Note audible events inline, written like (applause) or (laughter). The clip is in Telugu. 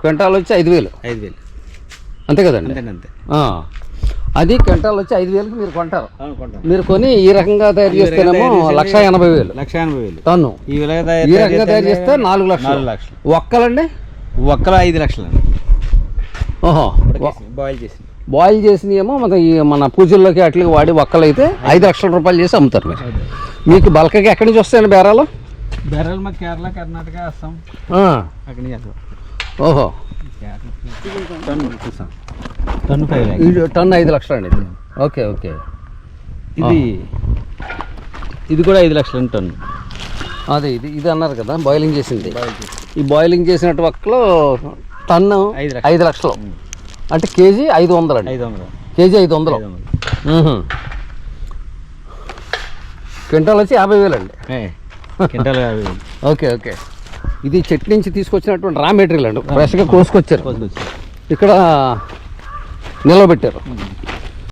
క్వింటాల్ వచ్చి ఐదు వేలు. ఐదు వేలు. అంతే కదండి? అంతే. అది క్వింటాల్ వచ్చి ఐదు వేలకి మీరు కొంటారు. మీరు కొని ఈ రకంగా తయారు చేస్తేనేమో లక్ష ఎనభై వేలు. లక్ష ఎనభై వేలు. టన్ను ఈ రకంగా తయారు చేస్తే నాలుగు లక్షలు. లక్షలు. ఒక్కలండి? ఒక్కలో ఐదు లక్షలు ఓహో బాయిల్ చేసి బాయిల్ చేసినవి ఏమో మన ఈ మన పూజల్లోకి అట్లకి వాడి ఒక్కలైతే ఐదు లక్షల రూపాయలు చేసి అమ్ముతారు మీరు. మీకు బల్కకి ఎక్కడి నుంచి వస్తాయండి బేరాలు? బెర్రలు మా కేరళ కర్ణాటక అస్సాం. అక్కడి నుంచి. ఓహో. టన్ను ఫైవ్ ఇది టన్ ఐదు లక్షలు అండి. ఇది ఓకే ఓకే. ఇది ఇది కూడా ఐదు లక్షలు టన్ను. అదే ఇది ఇది అన్నారు కదా బాయిలింగ్ చేసింది. ఈ బాయిలింగ్ చేసినట్టు ఒక్కలో టన్ను ఐదు లక్షలు. ఐదు లక్షలు. అంటే కేజీ ఐదు వందలు అండి. ఐదు వందలు. కేజీ ఐదు వందలు. క్వింటాల్ వచ్చి యాభై వేలు అండి. క్వింటాల్ యాభై వేలు. (laughs) Okay okay. ఇది చెట్టు నుంచి తీసుకొచ్చినటువంటి రా మెటీరియల్ అండి. ఫ్రెష్గా కోసుకొచ్చారు. కోసుకొచ్చి ఇక్కడ నిలవబెట్టారు